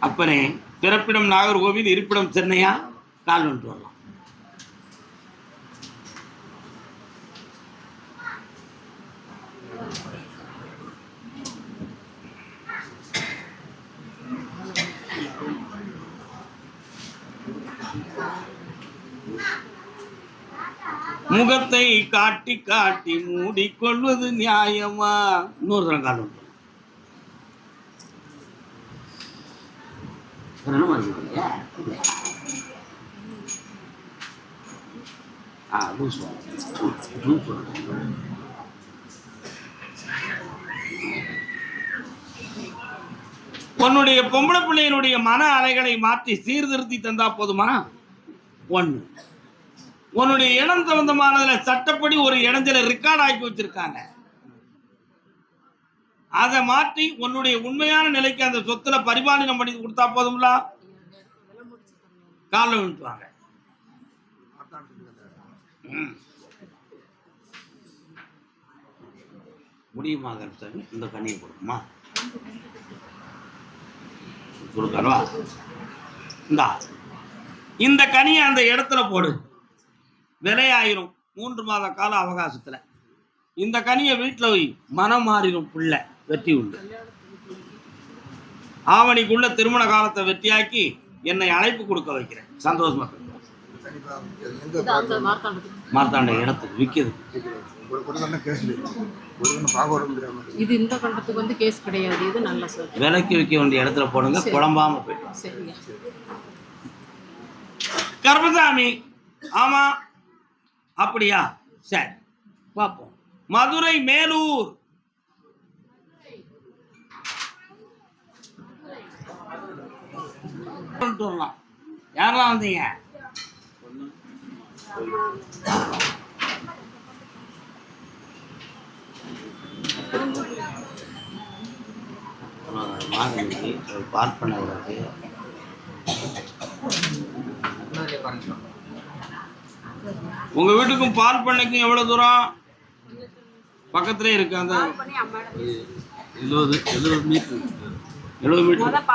அப்பனே பிறப்பிடம் நாகர்கோவில் இருப்பிடம் சென்னையா? கால் வந்துட்டு வரலாம். முகத்தை காட்டி காட்டி மூடிக்கொள்வது நியாயமா? இன்னொரு தரம் கால் ஆ லூஸ் லூஸ் உன்னுடைய பொம்பளை பிள்ளையினுடைய மன அலைகளை மாற்றி சீர்திருத்தி தந்தா போதுமா? ஒன்று உன்னுடைய இடம் சம்பந்தமானதுல சட்டப்படி ஒரு இடைஞ்சல ரெக்கார்ட் ஆக்கி வச்சிருக்காங்க. அதை மாற்றி உன்னுடைய உண்மையான நிலைக்கு அந்த சொத்துல பரிபாலனம் பண்ணி கொடுத்தா போதும்ல? காலில் விழுத்துவாங்க முடியுமா கருத்தன் இந்த கனியை கொடுக்குமா கொடுக்கணுமா? இந்தா. இந்த கனியை அந்த இடத்துல போடு. விலையாயிரும். மூன்று மாத கால அவகாசத்துல. இந்த கனியை வீட்டில் வை. மனம் மாறிடும் பிள்ளை. வெற்றி உண்டு ஆவணிக்குள்ள திருமண காலத்தை வெற்றியாக்கி என்னை அழைப்பு கொடுக்க வைக்கிறேன். சந்தோஷமா மார்த்தாண்ட இடத்துக்கு விற்கிது இது இந்த கண்டத்துக்கு வந்து கேஸ் கிடையாது. இது நல்ல சார் விலைக்கு விற்க வேண்டிய இடத்துல போடுங்க. குழம்பாம போயிடும் கர்மசாமி ஆமா அப்படியா? சரி பார்ப்போம் மதுரை மேலூர் வரலாம் யாரெல்லாம் வந்தீங்க? உங்க வீட்டுக்கும் பால் பண்ணைக்கும் எவ்வளவு தூரம்? பக்கத்துலயே இருக்கு அந்த எழுபது எழுபது மீட்டர் எழுபது மீட்டர்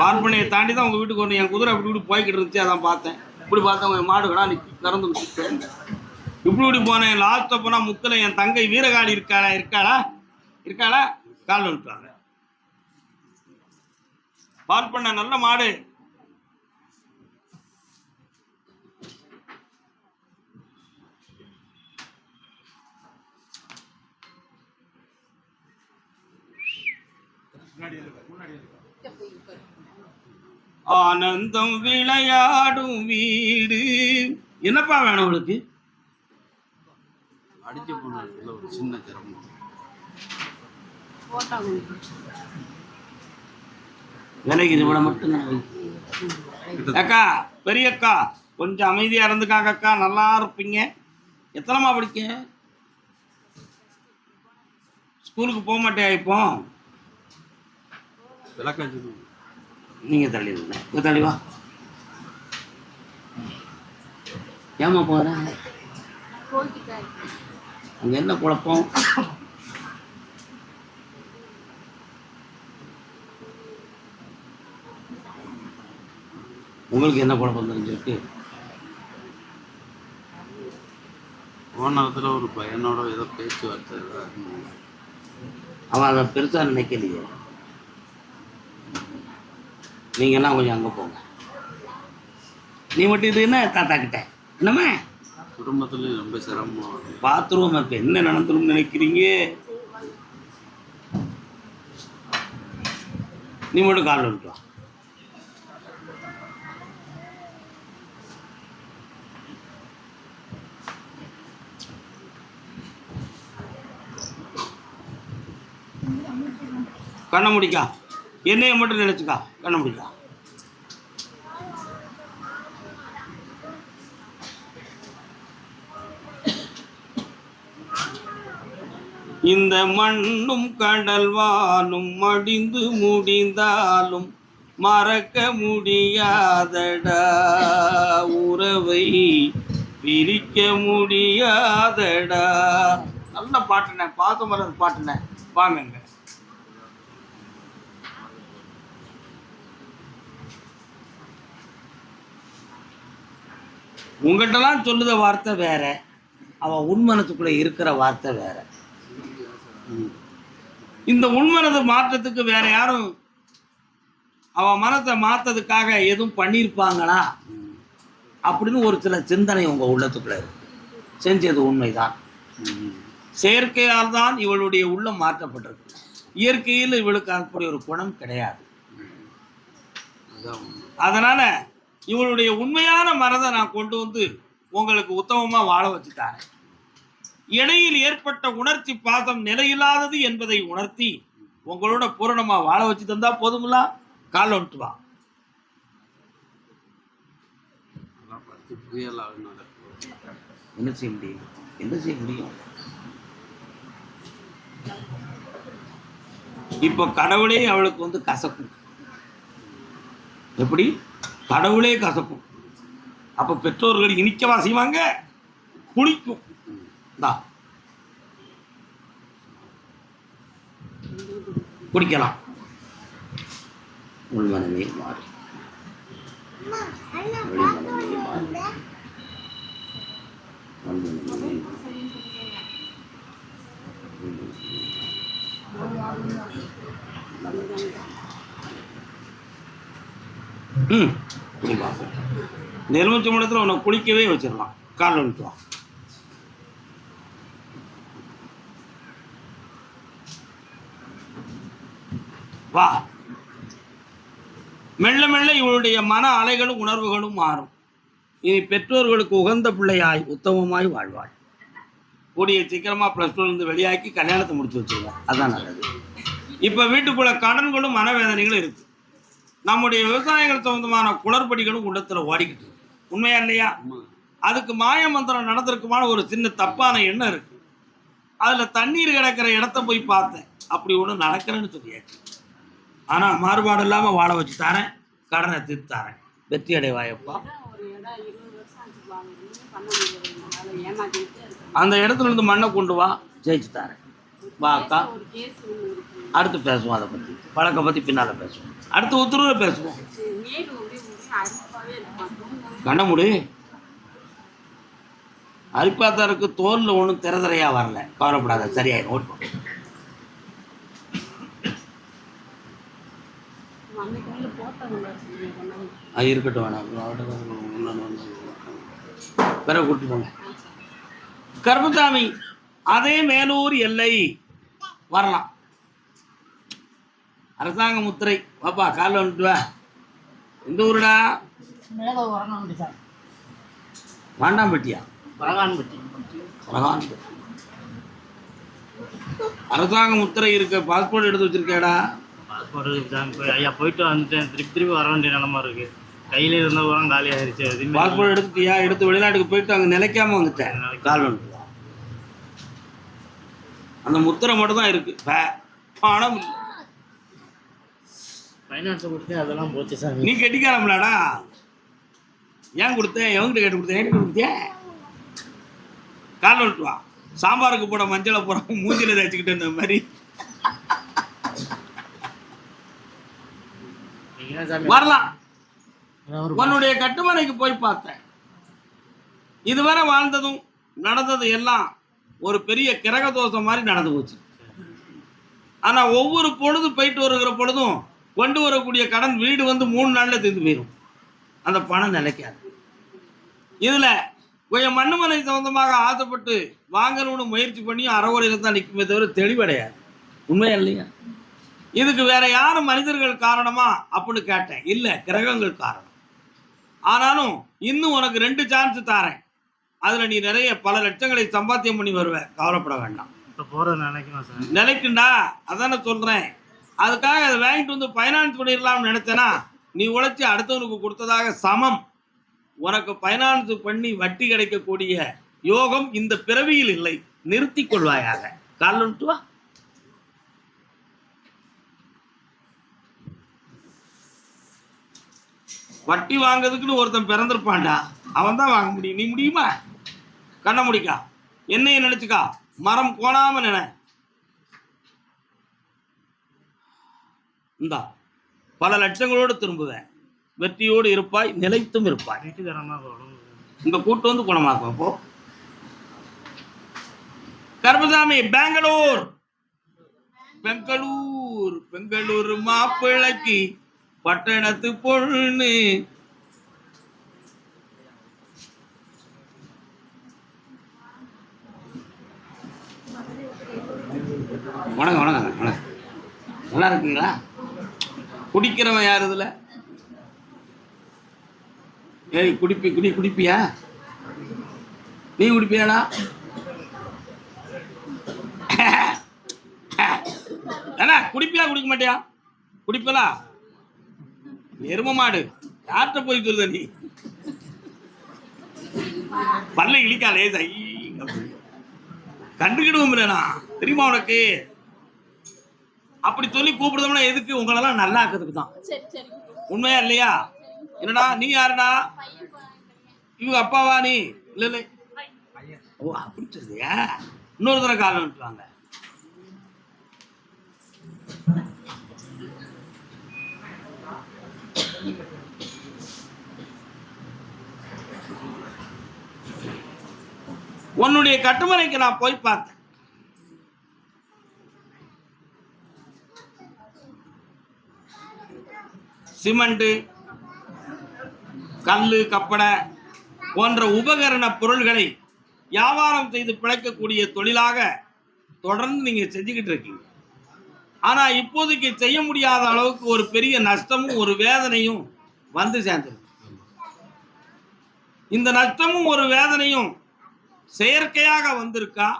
பால் பண்ணையை தாண்டி தான் உங்க வீட்டுக்கு ஒன்று என் குதிரை அப்படி இப்படி போய்கிட்டு இருந்துச்சு அதான் பார்த்தேன். இப்படி பார்த்தேன் உங்க மாடு கடா நிற்கி திறந்து விட்டு இப்படி இப்படி போனேன். லாஸ்ட்டை போனால் முக்கில் என் தங்கை வீரகாளி இருக்காளா இருக்காளா? இருக்காளா? கால் விட்டுறாங்க பால் பண்ண நல்ல மாடு. ஆனந்தம் விளையாடும் வீடு. என்னப்பா வேணும் உங்களுக்கு? அடிச்சு போனதுல ஒரு சின்ன சிரமம். விலைக்கு இது விட மட்டும்தான். அக்கா பெரிய அக்கா கொஞ்சம் அமைதியா இருந்துக்காங்க அக்கா. நல்லா இருப்பீங்க. எத்தனைமா படிக்க? ஸ்கூலுக்கு போக மாட்டியா இப்போ? விளக்காச்சு நீங்க தள்ளி இருங்க இங்க தள்ளி வா. ஏமா போற? அங்க என்ன குழப்பம்? உங்களுக்கு என்ன குழப்பம் தெரிஞ்சிருக்கு? போன இடத்துல ஒரு பையனோட ஏதோ பேச்சுவார்த்தை. அவன் அதை பெருசா நினைக்கலையே. நீங்க எல்லாம் கொஞ்சம் அங்க போங்க. நீ மட்டும் இது என்ன தாத்தா கிட்ட? என்னம்மா? குடும்பத்துலயும் ரொம்ப சிரமம். பாத்ரூம் இப்ப என்ன நடந்துரும் நினைக்கிறீங்க? நீ மட்டும் கால் வந்துட்டு வா. கண்ணை முடிக்கா. என்னைய மட்டும் நினச்சிக்கா கண்ண முடிக்கா. இந்த மண்ணும் கடல்வானும் மடிந்து முடிந்தாலும் மறக்க முடியாதடா. உறவை பிரிக்க முடியாதடா. நல்ல பாட்டுனே மறந்து பாட்டுனேன் வாங்குங்க. உங்கள்கிட்டலாம் சொல்லுத வார்த்தை வேற அவன் உண்மனத்துக்குள்ள இருக்கிற வார்த்தை வேற. இந்த உண்மனது மாற்றத்துக்கு வேற யாரும் அவன் மனத்தை மாற்றதுக்காக எதுவும் பண்ணியிருப்பாங்களா? அப்படின்னு ஒரு சில சிந்தனை உங்கள் உள்ளத்துக்குள்ள இருக்கு. செஞ்சது உண்மைதான். செயற்கையால் தான் இவளுடைய உள்ளம் மாற்றப்பட்டிருக்கு. இயற்கையில் இவளுக்கு அப்படி ஒரு குணம் கிடையாது. அதான் அதனால இவளுடைய உண்மையான மனதை நான் கொண்டு வந்து உங்களுக்கு உத்தமமா வாழ வச்சுட்டாங்க இடையில் ஏற்பட்ட உணர்ச்சி பாசம் நிலையில்லாதது என்பதை உணர்த்தி உங்களோட பூரணமா வாழ வச்சு தந்தா போதுங்களா கால் வந்துட்டு வா. என்ன செய்ய முடியும்? என்ன செய்ய முடியும்? இப்போ கடவுளே அவளுக்கு வந்து கசக்கும். எப்படி? கடவுளே கசக்கும் அப்ப பெற்றோர்கள் இனிக்கவா செய்வாங்க? புளிக்கும். இந்தா. குடிக்கலாம். உள்மனமே மாறு. வெளிமனமே மாறு. உள்மனமே மாறு. ம். குடிப்பா நெருமச்சி மடத்தில் உன்னை குளிக்கவே வச்சிடலாம். காலில் வந்துட்டு வா. வா. மெல்ல மெல்ல இவளுடைய மன அலைகளும் உணர்வுகளும் மாறும். இனி பெற்றோர்களுக்கு உகந்த பிள்ளையாய் உத்தமமாய் வாழ்வாள். கூடிய சீக்கிரமா ப்ளஸ் இருந்து வெளியாக்கி கல்யாணத்தை முடிச்சு வச்சிருவோம் அதான் நல்லது. இப்போ வீட்டுக்குள்ள கடன்களும் மனவேதனைகளும் இருக்கு. நம்முடைய விவசாயிகள் சம்பந்தமான குளறுபடிகளும் உள்ளத்துல ஓடிக்கிட்டு. உண்மையா இல்லையா? அதுக்கு மாய மந்திரம் நடந்திருக்குமான ஒரு சின்ன தப்பான எண்ணம் இருக்கு. அதுல தண்ணீர் கிடக்கிற இடத்த போய் பார்த்தேன். அப்படி ஒன்றும் நடக்கிறேன்னு சொல்லியாச்சு. ஆனா மாறுபாடு இல்லாம வாழ வச்சு தரேன் கடனை தீர்த்து தரேன். வெற்றி அடைவாயப்பா அந்த இடத்துல இருந்து மண்ணை கொண்டு வா ஜெயிச்சு தரேன். வா அடுத்து பேசுவோம் அதை பற்றி பழக்கம் பற்றி பின்னால் பேசுவோம். அடுத்து உத்தரவில் பேசுவோம். கண்ணமுடி. அரிப்பாத்தாருக்கு தோலில் ஒன்றும் திறதிரையா வரல. கவலைப்படாத சரியாயிடும் ஓட்டு அன்னைக்கு அது இருக்கட்டும் வேணாம். பிறகு கூட்டிட்டு போங்க. கருப்புசாமி அதே மேலூர் எல்லை வரலாம். அரசாங்க முத்திரை. வாப்பா காலில் வந்துட்டு வா. எந்த ஊருடா? வாண்டாம்பட்டியா பரகான்பட்டி பரவாயில்ல அரசாங்க முத்திரை இருக்க பாஸ்போர்ட் எடுத்து வச்சிருக்கேடா பாஸ்போர்ட் ஐயா போயிட்டு வந்துட்டேன். திருப்பி திருப்பி வர வேண்டிய நிலமா இருக்கு. கையில இருந்த உரம் காலி ஆயிருச்சு. எதுவுமே பாஸ்போர்ட் எடுத்துட்டியா? எடுத்து வெளிநாட்டுக்கு போயிட்டு அங்கே நிலைக்காம வந்துட்டேன் கால் வந்துட்டு. அந்த முத்திரை மட்டும் தான் இருக்கு பணம் இல்லை. ஃபைனான்ஸ் கொடுத்து அதெல்லாம் போச்சு சாமி. நீ கெட்டிக்காரம்லாடா. ஏன் கொடுத்தேன் எவங்கிட்ட கேட்டு கொடுத்தேன் என்கிட்ட கொடுத்தியா? கால் வந்துட்டு வா சாம்பாருக்கு போட மஞ்சளை போட மூஞ்சில தேய்ச்சிக்கிட்டு இருந்த மாதிரி. வரலாம். உன்னுடைய கட்டுமனைக்கு போய் பார்த்தேன். இதுவரை வாழ்ந்ததும் நடந்தது எல்லாம் ஒரு பெரிய கிரக தோஷம் மாதிரி நடந்து போச்சு. ஆனா ஒவ்வொரு பொழுது போயிட்டு வருகிற பொழுதும் கொண்டு வரக்கூடிய கடன் வீடு வந்து மூணு நாள்ல தீர்ந்து போயிடும் அந்த பணம் நிலைக்காது. இதுல கொஞ்சம் மண்ணுமனை சம்பந்தமாக ஆசைப்பட்டு வாங்கணும்னு முயற்சி பண்ணி அறவுரையில தான் நிற்குமே தவிர தெளிவடையாது. உண்மையா இல்லையா? இதுக்கு வேற யாரும் மனிதர்கள் காரணமா அப்படின்னு கேட்டேன். இல்ல கிரகங்கள் காரணம். ஆனாலும் இன்னும் உனக்கு ரெண்டு சான்ஸ் தாரேன் அதுல நீ நிறைய பல லட்சங்களை சம்பாத்தியம் பண்ணி வருவ. கவலைப்பட வேண்டாம். நிலைக்குண்டா அதானே சொல்றேன். அதுக்காக அதை வாங்கிட்டு வந்து ஃபைனான்ஸ் பண்ணிடலாம்னு நினச்சனா நீ உழைச்சி அடுத்தவனுக்கு கொடுத்ததாக சமம். உனக்கு ஃபைனான்ஸ் பண்ணி வட்டி கிடைக்கக்கூடிய யோகம் இந்த பிறவியில் இல்லை. நிறுத்தி கொள்வாயாக. காலன்ட்டு வா. வட்டி வாங்குறதுக்குன்னு ஒருத்தன் பிறந்திருப்பான்டா. அவன் தான் வாங்க முடியும். நீ முடியுமா? கண்ண முடிக்கா. என்னைய நினைச்சுக்கா. மரம் கோணாம நினை. இந்தா பல லட்சங்களோடு திரும்புவேன். வெற்றியோடு இருப்பாய் நிலைத்தும் இருப்பாய். இங்க கூட்டு வந்து குணமாக்கும் போ. கருப்பசாமி பெங்களூர். பெங்களூர் பெங்களூர் மாப்பிள்ளைக்கு பட்டணத்து பொண்ணு. வணக்கம் வணக்கம் வணக்கம். நல்லா இருக்குங்களா? குடிக்கிறவன் யார் இதில்? ஏய் குடிப்பி குடி குடிப்பியா? நீ குடிப்பியாடா? என்ன குடிப்பியா குடிக்க மாட்டியா? குடிப்பலா? எரும மாடு. யார்கிட்ட போய் சொல்லுத நீ? பல்ல இழிக்காதே சை கண்டுக்கிடுவோம் தெரியுமா உனக்கு? அப்படி சொல்லி கூப்பிடுதோம்னா எதுக்கு? உங்களெல்லாம் நல்லா ஆக்கிறதுக்கு தான். உண்மையா இல்லையா? என்னடா நீ யாருடா? இவங்க அப்பாவா நீ? இல்ல இல்ல. ஓ அப்படி சொல்றியா? இன்னொரு தடவை காலம் உன்னுடைய கட்டுமனைக்கு நான் போய் பார்த்தேன். சிமெண்ட் கல் கப்படை போன்ற உபகரண பொருள்களை வியாபாரம் செய்து பிழைக்கக்கூடிய தொழிலாக தொடர்ந்து நீங்கள் செஞ்சுக்கிட்டு இருக்கீங்க. ஆனால் இப்போதைக்கு செய்ய முடியாத அளவுக்கு ஒரு பெரிய நஷ்டமும் ஒரு வேதனையும் வந்து சேர்ந்துருக்கு. இந்த நஷ்டமும் ஒரு வேதனையும் செயற்கையாக வந்திருக்கா?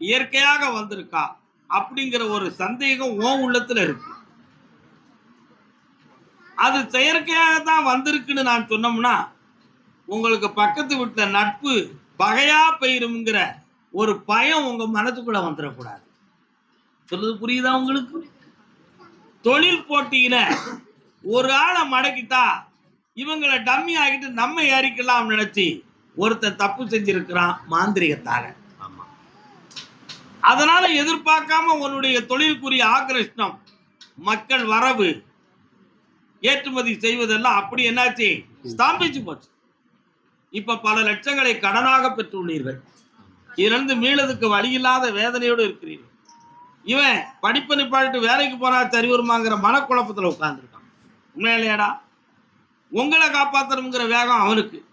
இயற்கையாக வந்திருக்கா? அப்படிங்கிற ஒரு சந்தேகம் ஓ உள்ளத்தில் இருக்குது அது செயற்கையாக தான் வந்திருக்குன்னு நான் சொன்னோம்னா உங்களுக்கு பக்கத்து விட்ட நட்பு பகையா போயிருங்கிற ஒரு பயம் உங்க மனதுக்குள்ள வந்துடக்கூடாது. சொல்றது புரியுதா உங்களுக்கு? தொழில் போட்டியில ஒரு ஆளை மடக்கிட்டா இவங்களை டம்மி ஆகிட்டு நம்ம ஏறிக்கலாம் நினைச்சு ஒருத்தன் தப்பு செஞ்சிருக்கிறான் மாந்திரிகத்தால. அதனால எதிர்பார்க்காம உன்னுடைய தொழிலுக்குரிய ஆக்கிரஷ்டம் மக்கள் வரவு ஏற்றுமதி செய்வதெல்லாம் அப்படி என்னாச்சு? ஸ்தாம்பிச்சு போச்சு. இப்ப பல லட்சங்களை கடனாக பெற்றுள்ளீர்கள். இதிலிருந்து மீளதுக்கு வழி இல்லாத வேதனையோடு இருக்கிறீர்கள். இவன் படிப்பு நிப்பாட்டு வேலைக்கு போனா சரி வருமாங்கிற மனக்குழப்பத்துல உட்கார்ந்துருக்கான். உண்மையா இல்லையாடா உங்களை காப்பாத்தணுங்கிற வேகம் அவனுக்கு.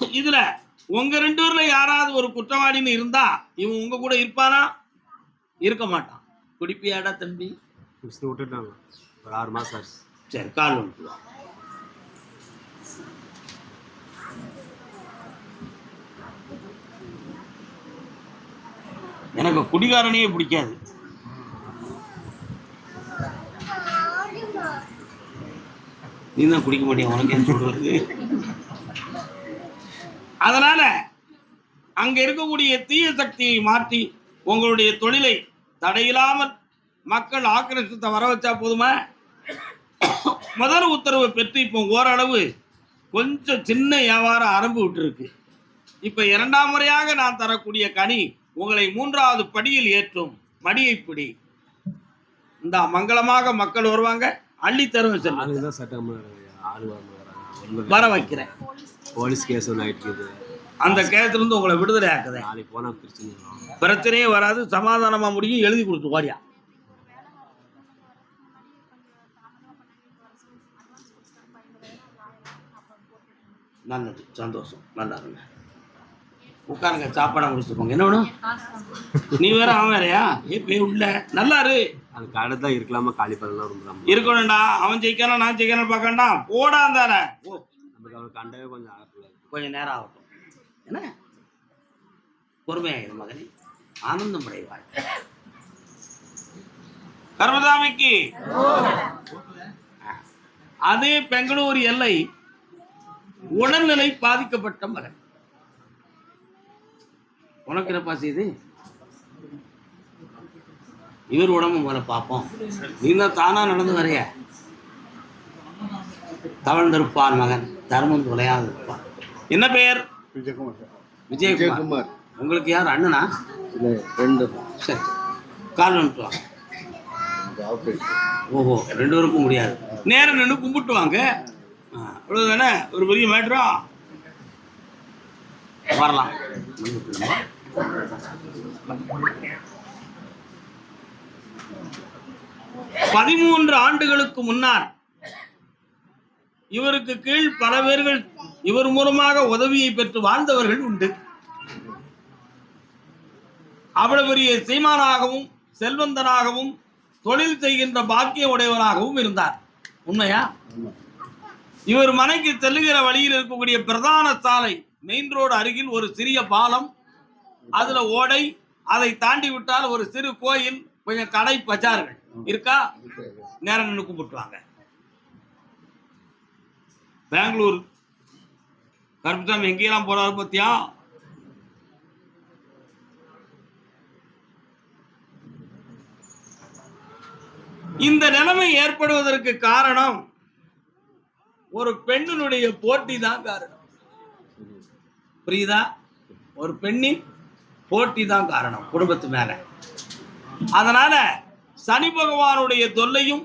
இதுல உங்க ரெண்டு ஊர்ல யாராவது ஒரு குற்றவாளின்னு இருந்தா இவன் உங்க கூட இருப்பானா? இருக்க மாட்டான். குடிப்பியாடா தம்பி. விட்டுட்டாங்க. ஒரு ஆறு மாதம் ஆச்சு. சரி கால் வந்துட்டு எனக்கு குடிகாரனையே பிடிக்காது. நீ தான் குடிக்க மாட்டேன் உனக்கு என்ன சொல்றது அதனால அங்க இருக்கக்கூடிய தீய சக்தியை மாற்றி உங்களுடைய தொழிலை தடையில்லாமல் மக்கள் ஆக்கிரமிச்சத்தை வர வச்சா போதுமா? முதல் உத்தரவு பெற்று இப்போ ஓரளவு கொஞ்சம் சின்ன வியாபாரம் ஆரம்பி விட்டுருக்கு. இப்போ இரண்டாம் முறையாக நான் தரக்கூடிய கனி உங்களை மூன்றாவது படியில் ஏற்றும் மடியை பிடி. இந்த மங்களமாக மக்கள் வருவாங்க அள்ளி சட்டம் ஆளு வர வைக்கிறேன். போலீஸ் கேஸ் அந்த கேத்துல இருந்து உங்களை விடுதலை ஆக்குதேன். பிரச்சனையே வராது சமாதானமா முடியும் எழுதி கொடுத்து ஓடியா. நல்லது. சந்தோஷம். நல்லா இருங்க. உட்காருங்க. சாப்பாடை முடிச்சுட்டு போங்க என்ன வேணும்? நீ வேற அவன் வேறயா? ஏ போய் உள்ள. நல்லா இரு. அது தான் இருக்கலாமா? காலி பண்ணலாம் ரொம்ப இருக்கணும்டா. அவன் ஜெயிக்கணும் நான் ஜெயிக்கணும் பார்க்கண்டா போடா தானே ஓ. நமக்கு அவனுக்கு கண்டவே கொஞ்சம் ஆகக்கூடாது கொஞ்சம் நேரம் ஆகட்டும். என்ன? பொறுமையாயிரு மகனே. ஆனந்தம் அடைவாய். கர்மதாமிக்கு. அதே பெங்களூர் எல்லை. உடல்நிலை பாதிக்கப்பட்ட மகன். உனக்கு என்னப்பா செய்து? இவர் உடம்பு முதல்ல பார்ப்போம் நீ தான் தானா நடந்து வரைய? தவழ்ந்திருப்பான் மகன். தர்மம் தொலையாது இருப்பான் என்ன பெயர்? விஜயகுமார். விஜயகுமார். உங்களுக்கு யார் அண்ணனா? ரெண்டு. சரி. கால் வந்துட்டு வாங்க ஆப்ரேஷன் ஓஹோ ரெண்டு பேருக்கும் முடியாது. நேரம் நின்று கும்பிட்டு வாங்க ஆ, அவ்வளவுதானே? ஒரு பெரிய மேட்ரா வரலாம். பதிமூன்று ஆண்டுகளுக்கு முன்னால் இவருக்கு கீழ் பல பேர்கள் இவர் மூலமாக உதவியை பெற்று வாழ்ந்தவர்கள் உண்டு. அவ்வளவு பெரிய சீமானாகவும் செல்வந்தனாகவும் தொழில் செய்கின்ற பாக்கிய உடையவராகவும் இருந்தார். உண்மையா? இவர் மனைக்கு செல்லுகிற வழியில் இருக்கக்கூடிய பிரதான சாலை மெயின் ரோடு அருகில் ஒரு சிறிய பாலம் அதுல ஓடை அதை தாண்டி விட்டால் ஒரு சிறு கோயில் கொஞ்சம் கடை பஜார்கள் இருக்கா? நேரம் நின்று கும்பிட்டுவாங்க பெங்களூர். கருப்புசாமி எங்கெல்லாம் போறாரு பத்தியா? இந்த நிலைமை ஏற்படுவதற்கு காரணம் ஒரு பெண்ணினுடைய போட்டி தான் காரணம். புரியுதா? ஒரு பெண்ணின் போட்டி தான் காரணம் குடும்பத்து மேல. அதனால சனி பகவானுடைய தொல்லையும்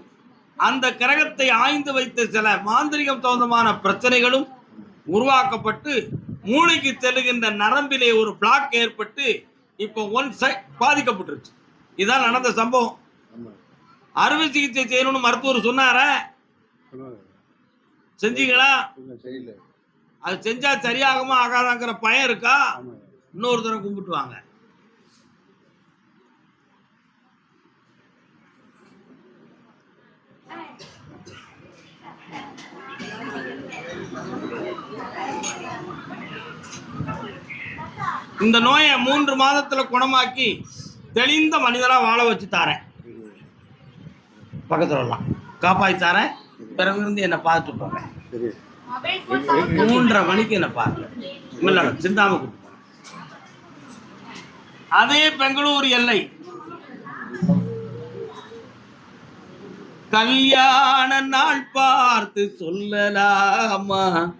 அந்த கிரகத்தை ஆய்ந்து வைத்த சில மாந்திரிகம் சம்பந்தமான பிரச்சனைகளும் உருவாக்கப்பட்டு மூளைக்கு செல்லுகின்ற நரம்பிலே ஒரு பிளாக் ஏற்பட்டு இப்போ ஒன் சைட் பாதிக்கப்பட்டுருச்சு. இதான் நடந்த சம்பவம். அறுவை சிகிச்சை செய்யணும்னு மருத்துவர் சொன்னார. செஞ்சீங்களா? அது செஞ்சா சரியாகுமா ஆகாதாங்கிற பயம் இருக்கா? இன்னொரு தடவை கும்பிட்டு வாங்க. இந்த நோயை மூன்று மாதத்துல குணமாக்கி தெளிந்த மனிதரா வாழ வச்சு தாரேன். பக்கத்துல வரலாம். காப்பாத்தி தாரேன். பிறகு இருந்து என்னை பார்த்துட்டு சரி. மூன்றரை மணிக்கு என்ன பாருங்க இல்லை சிந்தாம. அதே பெங்களூர் எல்லை. கல்யாண நாள் பார்த்து சொல்லலாமா?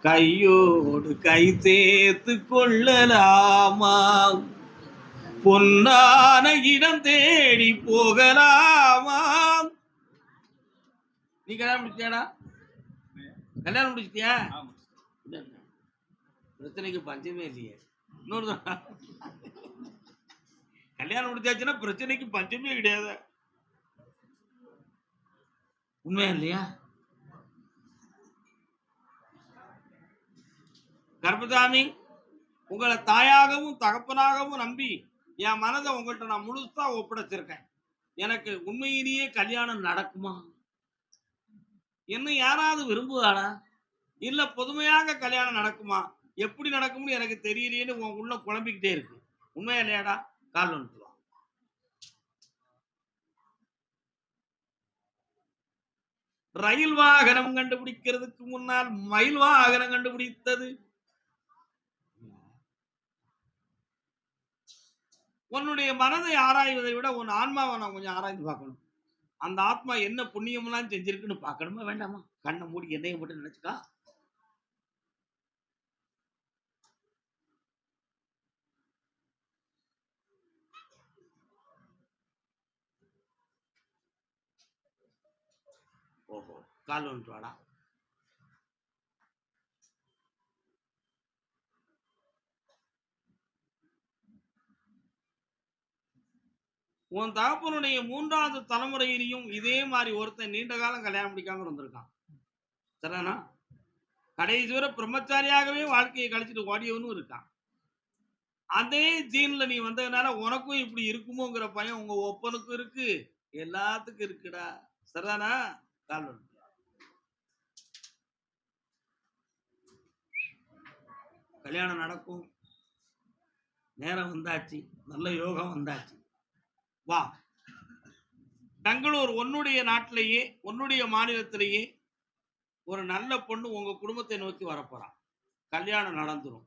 கையோடு கை சேர்த்து கொள்ளலாமா? பொன்னான இடம் தேடி போகலாமா? நீ கல்யாணம் முடிச்சியாடா கல்யாணம் முடிச்சிட்டியா? பிரச்சனைக்கு பஞ்சமே இல்லையே. இன்னொரு. கல்யாணம் முடிச்சாச்சுன்னா பிரச்சனைக்கு பஞ்சமே கிடையாது. உண்மையா இல்லையா? கர்ப்பசாமி உங்களை தாயாகவும் தகப்பனாகவும் நம்பி என் மனதை உங்கள்கிட்ட நான் முழுசா ஒப்படைச்சிருக்கேன். எனக்கு உண்மையிலேயே கல்யாணம் நடக்குமா? என்ன யாராவது விரும்புவானா இல்ல பொதுமையாக கல்யாணம் நடக்குமா? எப்படி நடக்கும்னு எனக்கு தெரியலேன்னு உன் உள்ள குழம்பிக்கிட்டே இருக்கு. உண்மையா இல்லையாடா? கால் வந்துட்டு ரயில் வாகனம் கண்டுபிடிக்கிறதுக்கு முன்னால் மயில் வாகனம் கண்டுபிடித்தது. உன்னுடைய மனதை ஆராய்வதை விட உன் ஆன்மாவை நான் கொஞ்சம் ஆராய்ந்து பார்க்கணும். அந்த ஆத்மா என்ன புண்ணியமெல்லாம் செஞ்சிருக்குன்னு பார்க்கணுமா வேண்டாமா? கண்ணை மூடி என்னைய மட்டும் நினைச்சுக்கா. ஓஹோ கால் ஒன்று வாடா உன் தகப்பனுடைய மூன்றாவது தலைமுறையிலையும் இதே மாதிரி ஒருத்தன் நீண்ட காலம் கல்யாணம் முடிக்காம இருந்திருக்கான். சரிதானா? கடைசி வரை பிரம்மச்சாரியாகவே வாழ்க்கையை கழிச்சிட்டு ஓடியவனும் இருக்கான். அதே ஜீன்ல நீ வந்ததுனால உனக்கும் இப்படி இருக்குமோங்கிற பயம் உங்க ஒப்பனுக்கும் இருக்கு எல்லாத்துக்கும் இருக்குடா. சரிதானா? கால் கல்யாணம் நடக்கும். நேரம் வந்தாச்சு. நல்ல யோகம் வந்தாச்சு. வா. பெங்களூர் உன்னுடைய நாட்டிலேயே உன்னுடைய மாநிலத்திலேயே ஒரு நல்ல பொண்ணு உங்க குடும்பத்தை நோக்கி வரப்போறான் கல்யாணம் நடந்துடும்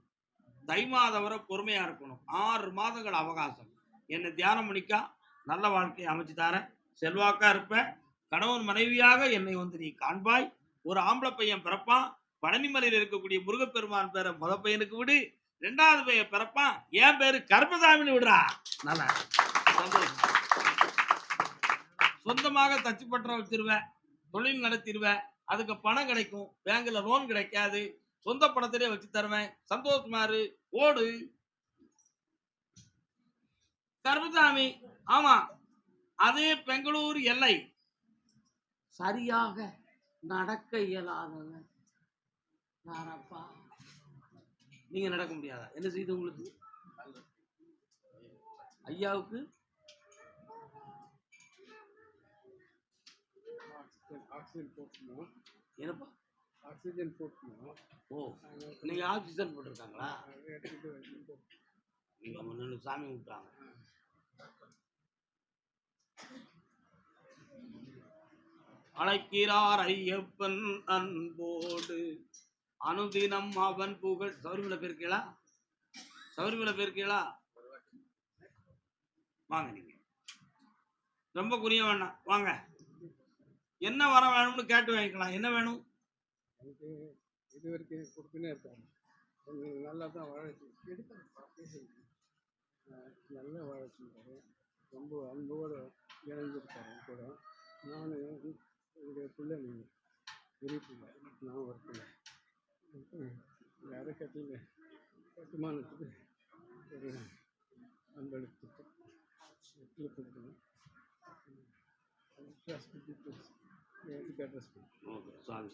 தை மாதம் வரை பொறுமையா இருக்கணும். ஆறு மாதங்கள் அவகாசம். என்னை தியானம் பண்ணிக்கா. நல்ல வாழ்க்கையை அமைச்சு தரேன் செல்வாக்கா இருப்ப. கணவன் மனைவியாக என்னை வந்து நீ காண்பாய். ஒரு ஆம்பளை பையன் பிறப்பான். பழனிமலையில் இருக்கக்கூடிய முருகப்பெருமான் பேரை முத பையனுக்கு விடு. ரெண்டாவது பையன் பிறப்பான். என் பேரு கர்மசாமின்னு விடுறா. நல்லா. சந்தோஷம். சொந்தமாக தச்சு பற்ற வச்சிருவேன் தொழில் நடத்திடுவேன் அதுக்கு பணம் கிடைக்கும் பேங்க்ல லோன் கிடைக்காது சொந்த பணத்திலே வச்சு தருவேன் சந்தோஷ்குமாரு ஓடு. கருப்புசாமி ஆமா அதே பெங்களூர் எல்லை. சரியாக நடக்க இயலாதவன். யாரப்பா? நீங்க நடக்க முடியாதா? என்ன செய்யுது உங்களுக்கு? ஐயாவுக்கு? ஆக்சிஜன் போட்டுக்கணும் என்னப்பா? ஆக்சிஜன் போட்டுக்கணும் ஓ நீங்க ஆக்சிஜன் போட்டிருக்காங்களா? எடுத்துட்டு வந்து நீங்க முன்னு சாமி விட்டாங்க அழைக்கிறார் ஐயப்பன் அன்போடு. அனுதினம் அவன் புகழ். சௌரிமலை போயிருக்கீங்களா சௌரிமலை போயிருக்கீங்களா வாங்க நீங்க. ரொம்ப குறிய வேண்டாம் வாங்க. என்ன வரம் வேணும்னு கேட்டு வாங்கிக்கலாம். என்ன வேணும்? எனக்கு இது வரைக்கும் கொடுத்துனே இருக்காங்க. நல்லா தான் வளர்ச்சி நல்ல வளர்ச்சிருக்காரு ரொம்ப அன்போடு இணைஞ்சிருக்காரு கூட. நான் என்னுடைய பிள்ளைங்க பெரிய நான் ஒரு பிள்ளை. வேறு கட்டுமானத்துக்கு ஒரு அன்பளிப்பு. கொடுக்கணும் அட்ரஸ் ஓகே சார்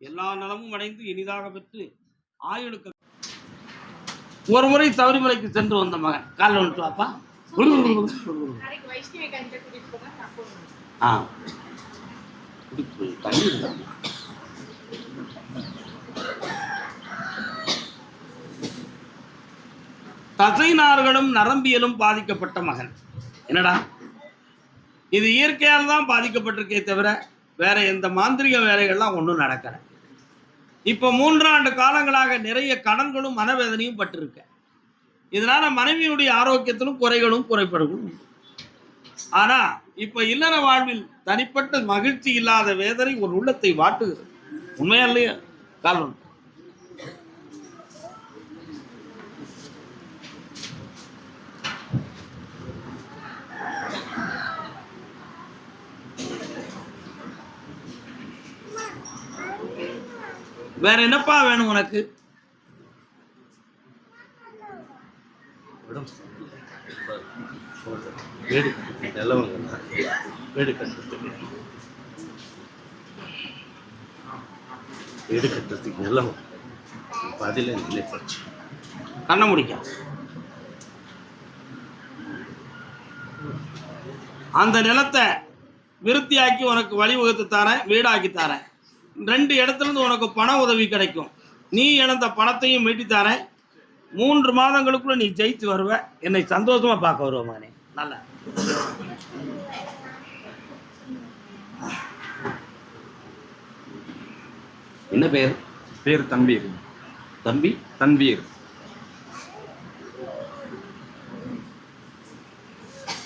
எல்லா நலமும் அடைந்து இனிதாக பெற்று ஆயுளுக்கு ஒரு முறை சபரிமலைக்கு சென்று வந்த மகன். காலைல வந்துட்டு வாப்பா. ஆ. தண்ணி. தசைநார்களும் நரம்பியலும் பாதிக்கப்பட்ட மகன். என்னடா? இது இயற்கையால் தான் பாதிக்கப்பட்டிருக்கே தவிர வேற எந்த மாந்திரிக வேலைகள்லாம் ஒன்றும் நடக்கல. இப்போ மூன்றாண்டு காலங்களாக நிறைய கடன்களும் மனவேதனையும் பட்டிருக்க. இதனால மனைவியுடைய ஆரோக்கியத்திலும் குறைகளும் குறைபாடுகளும் உண்டு. ஆனா இப்ப இல்லற வாழ்வில் தனிப்பட்ட மகிழ்ச்சி இல்லாத வேதனை ஒரு உள்ளத்தை வாட்டுகிறது. உண்மையா இல்லையா? காரணம். வேற என்னப்பா வேணும் உனக்கு? வீடு கட்டுறதுக்கு. நிலம் பதில நிலை போச்சு. கண்ண முடிக்க. அந்த நிலத்தை விருத்தியாக்கி உனக்கு வழிவகுத்து தரேன் வீடாக்கி தரேன். ரெண்டு இடத்துல இருந்து உனக்கு பண உதவி கிடைக்கும். நீ இழந்த பணத்தையும் மீட்டி தரேன். மூன்று மாதங்களுக்குள்ள நீ ஜெயிச்சு வருவ. என்னை சந்தோஷமா பார்க்க வருவ மகனே நல்லா. என்ன பேர்? பேர் தன்வீர் தம்பி? தன்வீர்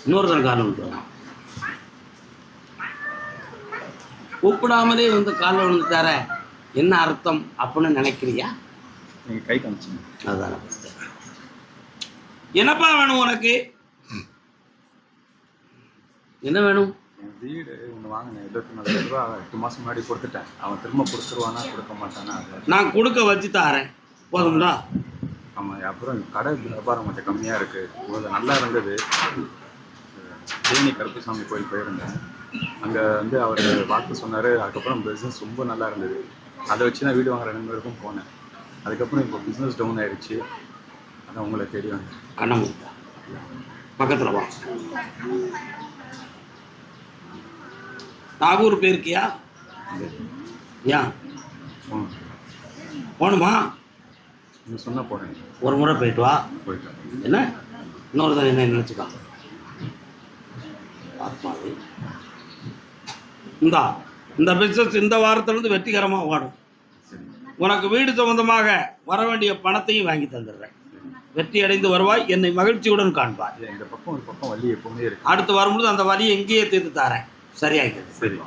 இன்னொருத்தன் காலம் கூப்பிடாமலே வந்து காலில் விழுந்துட்டார. என்ன அர்த்தம் அப்படின்னு நினைக்கிறியா? நீங்கள் கை காமிச்சிங்க அதான். என்னப்பா வேணும் உனக்கு? என்ன வேணும்? வீடு ஒன்று வாங்கினேன். இருபத்தி நாலு ரூபா எட்டு மாதம் முன்னாடி கொடுத்துட்டேன். அவன் திரும்ப கொடுத்துருவானா கொடுக்க மாட்டானா நான் கொடுக்க வச்சு தாரேன். போதும்டா. ஆமாம் அப்புறம் கடை வியாபாரம் கொஞ்சம் கம்மியாக இருக்குது நல்லா இருந்தது. தேனி கருப்புசாமி கோயில் போயிருந்தேன். அங்கே வந்து அவர் வாக்கு சொன்னார். அதுக்கப்புறம் பிஸ்னஸ் ரொம்ப நல்லா இருந்தது. அதை வச்சு நான் வீடு வாங்குற ரெண்டு பேருக்கும் போனேன். அதுக்கப்புறம் இப்போ பிஸ்னஸ் டவுன் ஆயிடுச்சு அதான் உங்களை வந்தேன். கண்ணமுட்டா பக்கத்தில் வா. நாகூர் போயிருக்கியா? ஏன் போகணுமா. நீங்கள் சொன்ன போகிறேன் ஒரு முறை போயிட்டு வா. போயிட்டேன் என்ன? இன்னொருத்தன் என்ன நினச்சிக்கா. ஆத்மாவே. இந்தா இந்த பிஸ்னஸ் இந்த வாரத்திலிருந்து வெற்றிகரமாக ஓடும். உனக்கு வீடு சம்பந்தமாக வர வேண்டிய பணத்தையும் வாங்கி தந்துடுறேன். வெற்றி அடைந்து வருவாய் என்னை மகிழ்ச்சியுடன் இல்லை இந்த பக்கம் ஒரு பக்கம் வலி எப்பவுமே இருக்கு. அடுத்து வரும்பொழுது அந்த வலியை எங்கேயே தீர்த்து தாரேன். சரியாயிடுது. சரி.